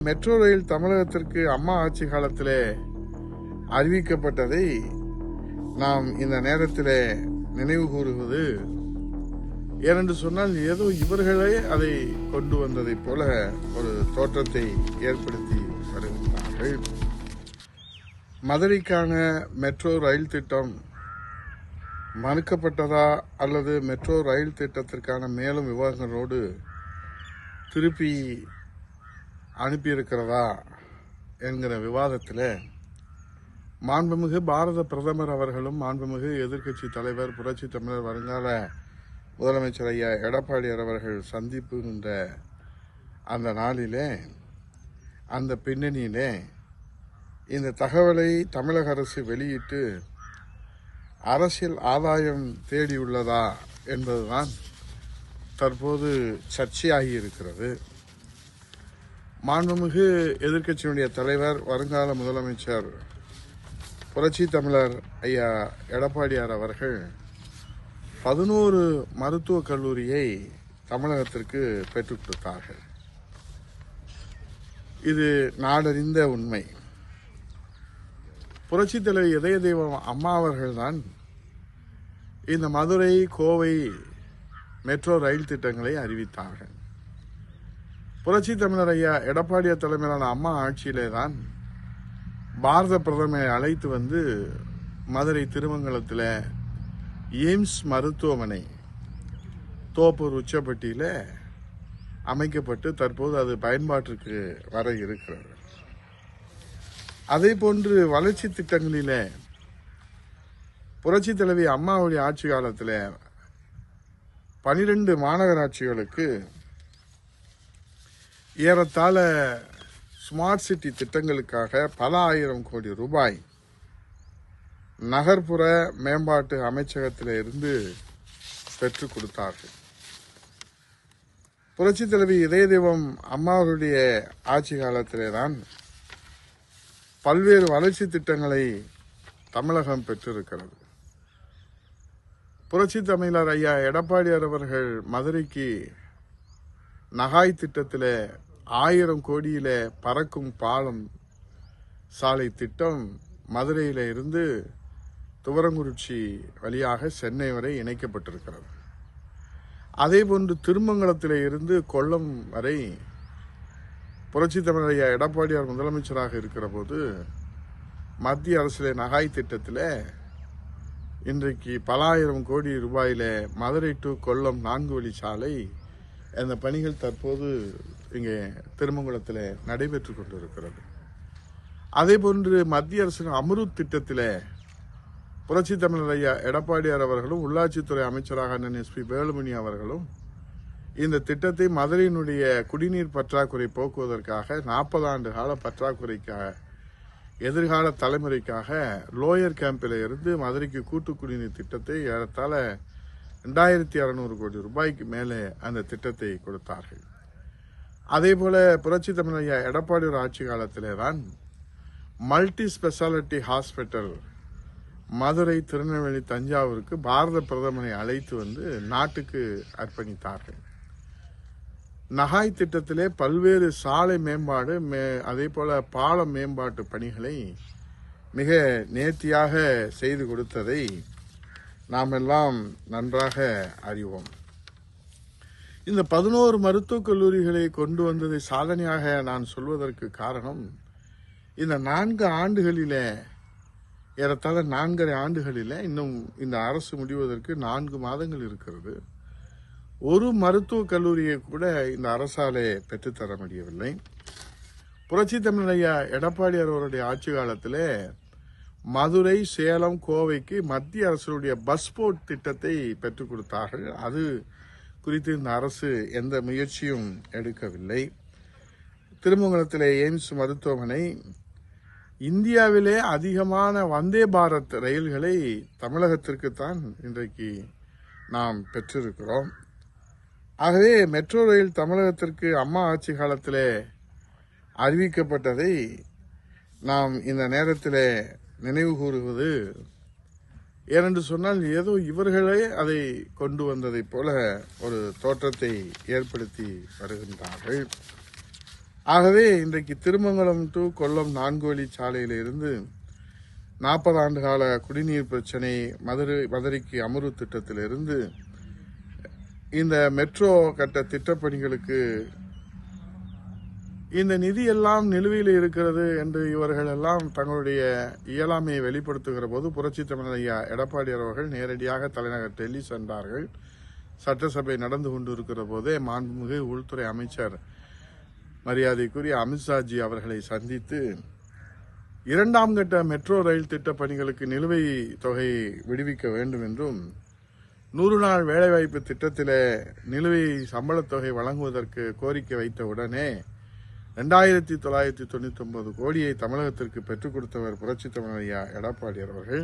Metro rail தமிழகத்திற்கு அம்மா ஆட்சி காலத்திலே அறிவிக்கப்பட்டதை நாம் இந்த நேரத்திலே நினைவு கூறுவது ஏனென்று சொன்னால் ஏதோ இவர்களே அதை கொண்டு வந்ததைப் போல ஒரு தோற்றத்தை ஏற்படுத்தி வருகின்றார்கள் மதுரைக்கான மெட்ரோ ரயில் திட்டம் மறுக்கப்பட்டதா அல்லது மெட்ரோ ரயில் திட்டத்திற்கான மேலும் விவாதங்களோடு திருப்பி அனுப்பியிருக்கிறதா என்கிற விவாதத்தில் மாண்புமிகு பாரத பிரதமர் அவர்களும் மாண்புமிகு எதிர்க்கட்சி தலைவர் புரட்சி தமிழர் வருங்கால முதலமைச்சர் ஐயா எடப்பாடியார் அவர்கள் சந்திப்புகின்ற அந்த நாளிலே அந்த பின்னணியிலே இந்த தகவலை தமிழக அரசு வெளியிட்டு அரசியல் ஆதாயம் தேடியுள்ளதா என்பதுதான் தற்போது சர்ச்சையாகி இருக்கிறது. மாண்புமிகு எதிர்க்கட்சியினுடைய தலைவர் வருங்கால முதலமைச்சர் புரட்சி தமிழர் ஐயா எடப்பாடியார் அவர்கள் பதினோரு மருத்துவக் கல்லூரியை தமிழகத்திற்கு பெற்றுக் கொடுத்தார்கள். இது நாடறிந்த உண்மை. புரட்சி தலைவர் இதய தெய்வம் அம்மா அவர்கள்தான் இந்த மதுரை கோவை மெட்ரோ ரயில் திட்டங்களை அறிவித்தார்கள். புரட்சி தமிழர் ஐயா எடப்பாடிய தலைமையிலான அம்மா ஆட்சியிலே தான் பாரத பிரதமரை அழைத்து வந்து மதுரை திருமங்கலத்தில் எய்ம்ஸ் மருத்துவமனை தோப்பூர் உச்சப்பட்டியில் அமைக்கப்பட்டு தற்போது அது பயன்பாட்டிற்கு வர இருக்கிறது. அதே போன்று வளர்ச்சி திட்டங்களில் புரட்சி தலைவி அம்மாவுடைய ஆட்சி காலத்தில் பனிரெண்டு மாநகராட்சிகளுக்கு ஏறத்தாழ ஸ்மார்ட் சிட்டி திட்டங்களுக்காக பல ஆயிரம் கோடி ரூபாய் நகர்ப்புற மேம்பாட்டு அமைச்சகத்தில் இருந்து பெற்றுக் கொடுத்தார்கள். புரட்சி தலைவி இதய தெய்வம் அம்மாவுடைய ஆட்சி காலத்திலே தான் பல்வேறு வளர்ச்சி திட்டங்களை தமிழகம் பெற்றிருக்கிறது. புரட்சி தமிழர் ஐயா எடப்பாடியார் அவர்கள் மதுரைக்கு நகாய் திட்டத்தில் ஆயிரம் கோடியில பறக்கும் பாலம் சாலை திட்டம் மதுரையில இருந்து துவரங்குறிச்சி வழியாக சென்னை வரை இணைக்கப்பட்டிருக்கிறது. அதேபோன்று திருமங்கலத்தில் இருந்து கொல்லம் வரை புரட்சி தமிழர் எடப்பாடியார் முதலமைச்சராக இருக்கிற போது மத்திய அரசிலே நகாய் திட்டத்தில் இன்றைக்கு பல ஆயிரம் கோடி ரூபாயில மதுரை டு கொல்லம் நான்கு வழி சாலை அந்த பணிகள் தற்போது இங்கே திருமங்குளத்தில் நடைபெற்று கொண்டிருக்கிறது. அதே போன்று மத்திய அரசின் அமருத் திட்டத்தில் புரட்சி தமிழர் ஐயா எடப்பாடியார் அவர்களும் உள்ளாட்சித்துறை அமைச்சராக அண்ணன் எஸ்பி வேலுமணி அவர்களும் இந்த திட்டத்தை மதுரையினுடைய குடிநீர் பற்றாக்குறை போக்குவதற்காக நாற்பது ஆண்டு கால பற்றாக்குறைக்காக எதிர்கால தலைமுறைக்காக லோயர் கேம்பில் இருந்து மதுரைக்கு கூட்டு குடிநீர் திட்டத்தை ஏறத்தாழ ரெண்டாயிரத்தி அறநூறு கோடி ரூபாய்க்கு மேலே அந்த திட்டத்தை கொடுத்தார்கள். அதே போல் புரட்சி தமிழையா எடப்பாடியோட ஆட்சி காலத்திலே தான் multi speciality hospital Madurai Tirunelveli தஞ்சாவூருக்கு பாரத பிரதமரை அழைத்து வந்து நாட்டுக்கு அர்ப்பணித்தார்கள். நகாய் திட்டத்திலே பல்வேறு சாலை மேம்பாடு மே அதே போல் பால மேம்பாட்டு பணிகளை மிக நேர்த்தியாக செய்து கொடுத்ததை நாம் எல்லாம் நன்றாக அறிவோம். இந்த பதினோரு மருத்துவக் கல்லூரிகளை கொண்டு வந்ததை சாதனையாக நான் சொல்வதற்கு காரணம் இந்த நான்கு ஆண்டுகளிலே ஏறத்தாழ நான்கரை ஆண்டுகளில் இன்னும் இந்த அரசு முடிவதற்கு நான்கு மாதங்கள் இருக்கிறது. ஒரு மருத்துவக் கல்லூரியை கூட இந்த அரசாலே பெற்றுத்தர முடியவில்லை. புரட்சி தமிழையா எடப்பாடியார் அவருடைய ஆட்சி காலத்தில் மதுரை சேலம் கோவைக்கு மத்திய அரசுடைய பஸ் போர்ட் திட்டத்தை பெற்றுக் கொடுத்தார்கள். அது குறித்து இந்த அரசு எந்த முயற்சியும் எடுக்கவில்லை. திருமங்கலத்தில் எய்ம்ஸ் மருத்துவமனை இந்தியாவிலே அதிகமான வந்தே பாரத் ரயில்களை தமிழகத்திற்குத்தான் இன்றைக்கு நாம் பெற்றிருக்கிறோம். ஆகவே மெட்ரோ ரயில் தமிழகத்திற்கு அம்மா ஆட்சி காலத்திலே அறிவிக்கப்பட்டதை நாம் இந்த நேரத்தில் நினைவு கூறுவது ஏனென்று சொன்னால் ஏதோ இவர்களே அதை கொண்டு வந்ததைப் போல ஒரு தோற்றத்தை ஏற்படுத்தி வருகின்றார்கள். ஆகவே இன்றைக்கு திருமங்கலம் டு கொல்லம் நான்கு வழி சாலையில நாற்பது ஆண்டு கால குடிநீர் பிரச்சனை மதுரை மதுரைக்கு அமர்வு திட்டத்திலிருந்து இந்த மெட்ரோ கட்ட திட்டப்பணிகளுக்கு இந்த நிதி எல்லாம் நிலுவையில் இருக்கிறது என்று இவர்கள் எல்லாம் தங்களுடைய இயலாமையை வெளிப்படுத்துகிற போது புரட்சி தமிழர் ஐயா எடப்பாடி அவர்கள் நேரடியாக தலைநகர் டெல்லி சென்றார்கள். சட்டசபை நடந்து கொண்டிருக்கிற போதே மாண்புமிகு உள்துறை அமைச்சர் மரியாதைக்குரிய அமித்ஷாஜி அவர்களை சந்தித்து இரண்டாம் கட்ட மெட்ரோ ரயில் திட்ட பணிகளுக்கு நிலுவை தொகை விடுவிக்க வேண்டும் என்றும் நூறு நாள் வேலைவாய்ப்பு திட்டத்தில் நிலுவை சம்பளத் தொகை வழங்குவதற்கு கோரிக்கை வைத்த உடனே ரெண்டாயிரத்தி தொள்ளாயிரத்தி தொண்ணூத்தி ஒன்பது கோடியை தமிழகத்திற்கு பெற்றுக் கொடுத்தவர் புரட்சி தமிழர் ஐயா அவர்கள்.